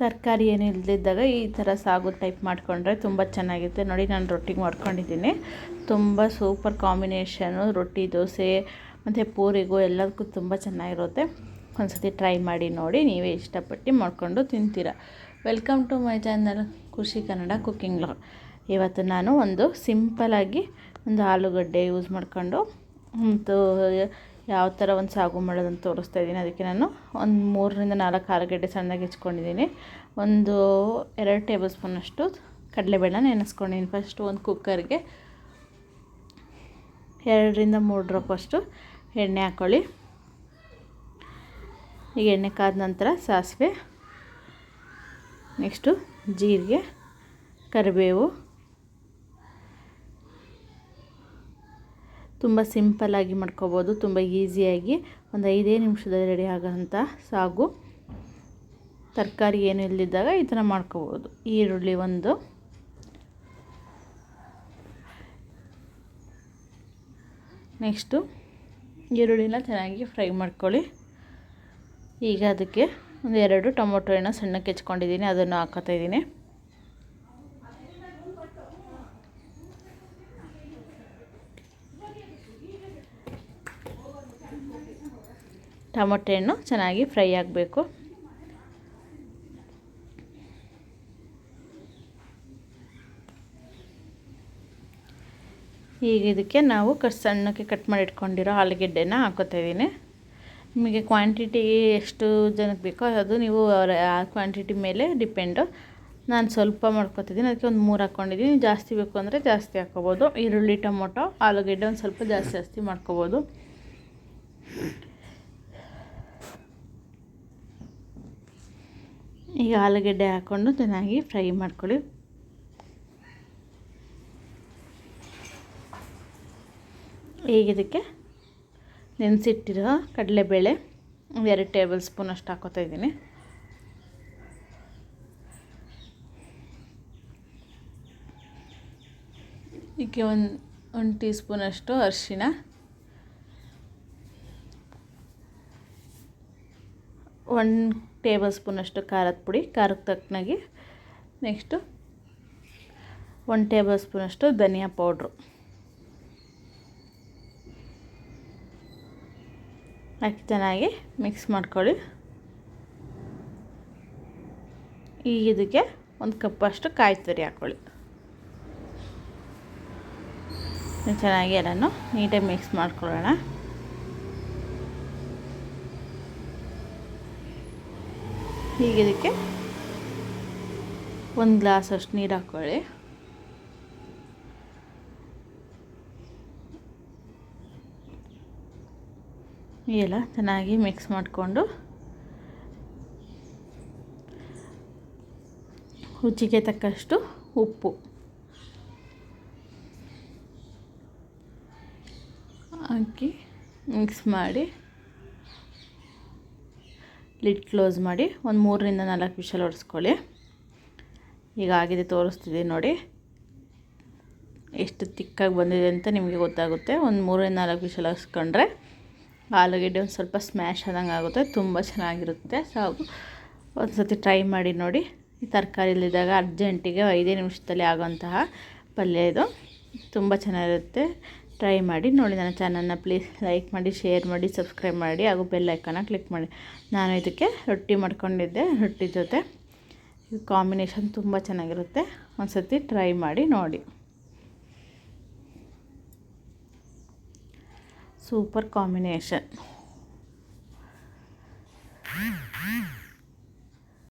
ತರಕಾರಿ ಏನು ಇಲ್ಲದಿದ್ದಾಗ ಈ ಥರ ಸಾಗು ಟೈಪ್ ಮಾಡಿಕೊಂಡ್ರೆ ತುಂಬ ಚೆನ್ನಾಗಿರುತ್ತೆ. ನೋಡಿ, ನಾನು ರೊಟ್ಟಿಗೆ ಮಾಡ್ಕೊಂಡಿದ್ದೀನಿ. ತುಂಬ ಸೂಪರ್ ಕಾಂಬಿನೇಷನು ರೊಟ್ಟಿ, ದೋಸೆ, ಮತ್ತು ಪೂರಿಗೂ ಎಲ್ಲದಕ್ಕೂ ತುಂಬ ಚೆನ್ನಾಗಿರುತ್ತೆ. ಒಂದ್ಸತಿ ಟ್ರೈ ಮಾಡಿ ನೋಡಿ, ನೀವೇ ಇಷ್ಟಪಟ್ಟು ಮಾಡಿಕೊಂಡು ತಿಂತೀರ. Welcome to my channel Khushi Kannada cooking log ಇವತ್ತು ನಾನು ಒಂದು ಸಿಂಪಲಾಗಿ ಒಂದು ಆಲೂಗಡ್ಡೆ ಯೂಸ್ ಮಾಡಿಕೊಂಡು ಒಂದು ಯಾವ ಥರ ಒಂದು ಸಾಗು ಮಾಡೋದಂತ ತೋರಿಸ್ತಾ ಇದ್ದೀನಿ. ಅದಕ್ಕೆ ನಾನು ಒಂದು ಮೂರರಿಂದ ನಾಲ್ಕು ಆಲೂಗಡ್ಡೆ ಸಣ್ಣದಾಗಿ ಹೆಚ್ಕೊಂಡಿದ್ದೀನಿ. ಒಂದು ಎರಡು ಟೇಬಲ್ ಸ್ಪೂನಷ್ಟು ಕಡಲೆಬೇಳೆ ನೆನೆಸ್ಕೊಂಡಿದ್ದೀನಿ ಫಸ್ಟು ಒಂದು ಕುಕ್ಕರ್ಗೆ. ಎರಡರಿಂದ ಮೂರು ಡ್ರಾಪಷ್ಟು ಎಣ್ಣೆ ಹಾಕ್ಕೊಳ್ಳಿ ಈಗ ಎಣ್ಣೆ ಕಾದ ನಂತರ ಸಾಸಿವೆ, ನೆಕ್ಸ್ಟು ಜೀರಿಗೆ, ಕರಿಬೇವು. ತುಂಬ ಸಿಂಪಲ್ಲಾಗಿ ಮಾಡ್ಕೋಬೋದು, ತುಂಬ ಈಸಿಯಾಗಿ ಒಂದು ಐದೇ ನಿಮಿಷದಲ್ಲಿ ರೆಡಿ ಆಗೋಂಥ ಸಾಗು. ತರಕಾರಿ ಏನು ಇಲ್ಲದಿದ್ದಾಗ ಈ ಥರ ಮಾಡ್ಕೋಬೋದು. ಈರುಳ್ಳಿ ಒಂದು. ನೆಕ್ಸ್ಟು ಈರುಳ್ಳಿನ ಚೆನ್ನಾಗಿ ಫ್ರೈ ಮಾಡ್ಕೊಳ್ಳಿ. ಈಗ ಅದಕ್ಕೆ ಒಂದು ಎರಡು ಟೊಮೊಟೊ ಹಣ್ಣು ಸಣ್ಣಕ್ಕೆ ಹೆಚ್ಕೊಂಡಿದ್ದೀನಿ, ಅದನ್ನು ಹಾಕೋತಾ ಇದ್ದೀನಿ. ಟೊಮೊಟೊ ಹಣ್ಣು ಚೆನ್ನಾಗಿ ಫ್ರೈ ಆಗಬೇಕು. ಈಗ ಇದಕ್ಕೆ ನಾವು ಕಟ್ ಸಣ್ಣಕ್ಕೆ ಕಟ್ ಮಾಡಿ ಇಟ್ಕೊಂಡಿರೋ ಆಲೂಗೆಡ್ಡೆನ ಹಾಕೋತಾ ಇದ್ದೀನಿ. ನಿಮಗೆ ಕ್ವಾಂಟಿಟಿ ಎಷ್ಟು ಜನಕ್ಕೆ ಬೇಕೋ ಅದು ನೀವು ಅವರ, ಆ ಕ್ವಾಂಟಿಟಿ ಮೇಲೆ ಡಿಪೆಂಡು ನಾನು ಸ್ವಲ್ಪ ಮಾಡ್ಕೊತಿದ್ದೀನಿ ಅದಕ್ಕೆ ಒಂದು ಮೂರು ಹಾಕ್ಕೊಂಡಿದ್ದೀನಿ ಜಾಸ್ತಿ ಬೇಕು ಅಂದರೆ ಜಾಸ್ತಿ ಹಾಕ್ಕೋಬೋದು ಈರುಳ್ಳಿ, ಟೊಮೊಟೊ, ಆಲೂಗೆಡ್ಡೆ ಒಂದು ಸ್ವಲ್ಪ ಜಾಸ್ತಿ ಜಾಸ್ತಿ ಮಾಡ್ಕೋಬೋದು. ಈಗ ಆಲೂಗಡ್ಡೆ ಹಾಕ್ಕೊಂಡು ಚೆನ್ನಾಗಿ ಫ್ರೈ ಮಾಡ್ಕೊಳ್ಳಿ. ಈಗ ಇದಕ್ಕೆ ನೆನೆಸಿಟ್ಟಿರೋ ಕಡಲೆಬೇಳೆ ಎರಡು ಟೇಬಲ್ ಸ್ಪೂನ್ ಅಷ್ಟು ಹಾಕೋತಾ ಇದ್ದೀನಿ. ಇದಕ್ಕೆ ಒಂದು ಒಂದು ಟೀ ಸ್ಪೂನಷ್ಟು ಅರಿಶಿನ ಒನ್ ಟೇಬಲ್ ಸ್ಪೂನಷ್ಟು ಖಾರದ ಪುಡಿ ಖಾರಕ್ಕೆ ತಕ್ಕನಾಗಿ. ನೆಕ್ಸ್ಟು ಒನ್ ಟೇಬಲ್ ಸ್ಪೂನಷ್ಟು ಧನಿಯಾ ಪೌಡ್ರು. ಹಾಕಿ ಚೆನ್ನಾಗಿ ಮಿಕ್ಸ್ ಮಾಡ್ಕೊಳ್ಳಿ. ಈಗ ಇದಕ್ಕೆ ಒಂದು ಕಪ್ಪಷ್ಟು ಕಾಯಿ ತುರಿ ಹಾಕ್ಕೊಳ್ಳಿ ಚೆನ್ನಾಗಿ ಎಲ್ಲನೂ ನೀಟಾಗಿ ಮಿಕ್ಸ್ ಮಾಡ್ಕೊಳ್ಳೋಣ. ಈಗ ಇದಕ್ಕೆ ಒಂದು ಗ್ಲಾಸ್ ಅಷ್ಟು ನೀರು ಹಾಕ್ಕೊಳ್ಳಿ ಎಲ್ಲ ಚೆನ್ನಾಗಿ ಮಿಕ್ಸ್ ಮಾಡಿಕೊಂಡು ರುಚಿಗೆ ತಕ್ಕಷ್ಟು ಉಪ್ಪು. ಹಾಕಿ ಮಿಕ್ಸ್ ಮಾಡಿ ಲಿಡ್ ಕ್ಲೋಸ್ ಮಾಡಿ ಒಂದು ಮೂರರಿಂದ ನಾಲ್ಕು ವಿಷಲ್ ಹೊಡೆಸ್ಕೊಳ್ಳಿ ಈಗ ಆಗಿದೆ ತೋರಿಸ್ತಿದೆ ನೋಡಿ. ಎಷ್ಟು ತಿಕ್ಕಾಗಿ ಬಂದಿದೆ ಅಂತ ನಿಮಗೆ ಗೊತ್ತಾಗುತ್ತೆ. ಒಂದು ಮೂರರಿಂದ ನಾಲ್ಕು ವಿಷಲ್ ಹಾಕ್ಸ್ಕೊಂಡ್ರೆ ಆಲೂಗಡ್ಡೆ ಒಂದು ಸ್ವಲ್ಪ ಸ್ಮ್ಯಾಶ್ ಆದಂಗೆ ಆಗುತ್ತೆ. ತುಂಬ ಚೆನ್ನಾಗಿರುತ್ತೆ. ಸಾಗು ಒಂದು ಸತಿ ಟ್ರೈ ಮಾಡಿ ನೋಡಿ. ಈ ತರಕಾರಿಲಿದ್ದಾಗ ಅರ್ಜೆಂಟಿಗೆ ಐದೇ ನಿಮಿಷದಲ್ಲಿ ಆಗೋಂತಹ ಪಲ್ಯ ಇದು. ತುಂಬ ಚೆನ್ನಾಗಿರುತ್ತೆ. ಟ್ರೈ ಮಾಡಿ ನೋಡಿ ನನ್ನ ಚಾನಲ್ನ ಪ್ಲೀಸ್ ಲೈಕ್ ಮಾಡಿ ಶೇರ್ ಮಾಡಿ ಸಬ್ಸ್ಕ್ರೈಬ್ ಮಾಡಿ, ಹಾಗೂ ಬೆಲ್ ಐಕನ್ನ ಕ್ಲಿಕ್ ಮಾಡಿ. ನಾನು ಇದಕ್ಕೆ ರೊಟ್ಟಿ ಮಾಡ್ಕೊಂಡಿದ್ದೆ, ರೊಟ್ಟಿ ಜೊತೆ ಕಾಂಬಿನೇಷನ್ ತುಂಬ ಚೆನ್ನಾಗಿರುತ್ತೆ. ಒಂದು ಸತಿ ಟ್ರೈ ಮಾಡಿ ನೋಡಿ. Super combination